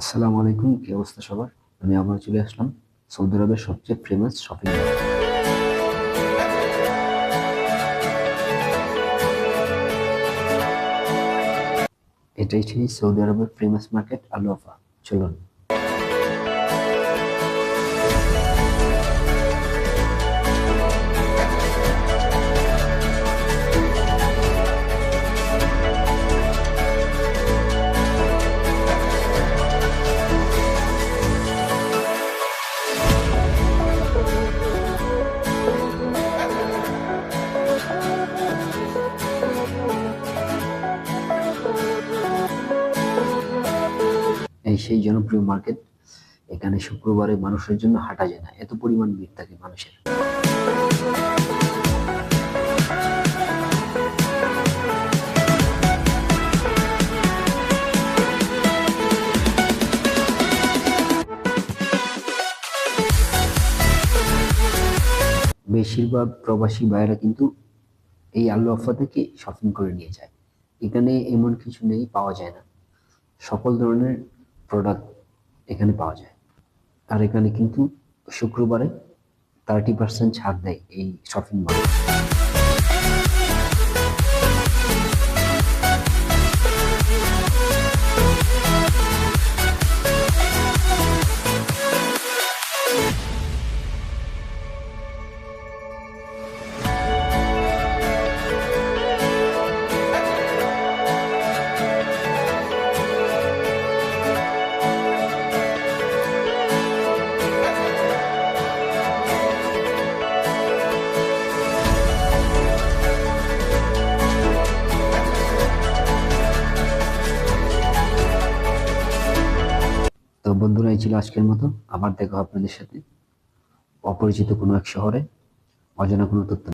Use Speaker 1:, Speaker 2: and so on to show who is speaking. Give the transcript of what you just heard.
Speaker 1: আসসালামু আলাইকুম, কি অবস্থা সবার? আমি আবার চলে আসলাম সৌদি আরবের সবচেয়ে ফেমাস শপিং মল এটাই ছিল সৌদি আরবের ফেমাস মার্কেট আলোফা চলুন। এই সেই জনপ্রিয় মার্কেট, এখানে শুক্রবারে মানুষের জন্য হাঁটা যায় না। এত পরিমাণ ভিড় থাকে মানুষের। বেশিরভাগ প্রবাসী ভাইয়েরা কিন্তু এই আলু আফা থেকে শপিং করে নিয়ে যায়। এখানে এমন কিছু নেই, পাওয়া যায় না। সকল ধরনের প্রোডাক্ট এখানে পাওয়া যায়। আর এখানে কিন্তু শুক্রবারে থার্টি পার্সেন্ট ছাড় দেয় এই শপিং মলে বন্ধুরা এই ছিল আজকের মতো। আবার দেখা আপনাদের সাথে। অপরিচিত কোনো এক শহরে। অজানা কোনো তথ্য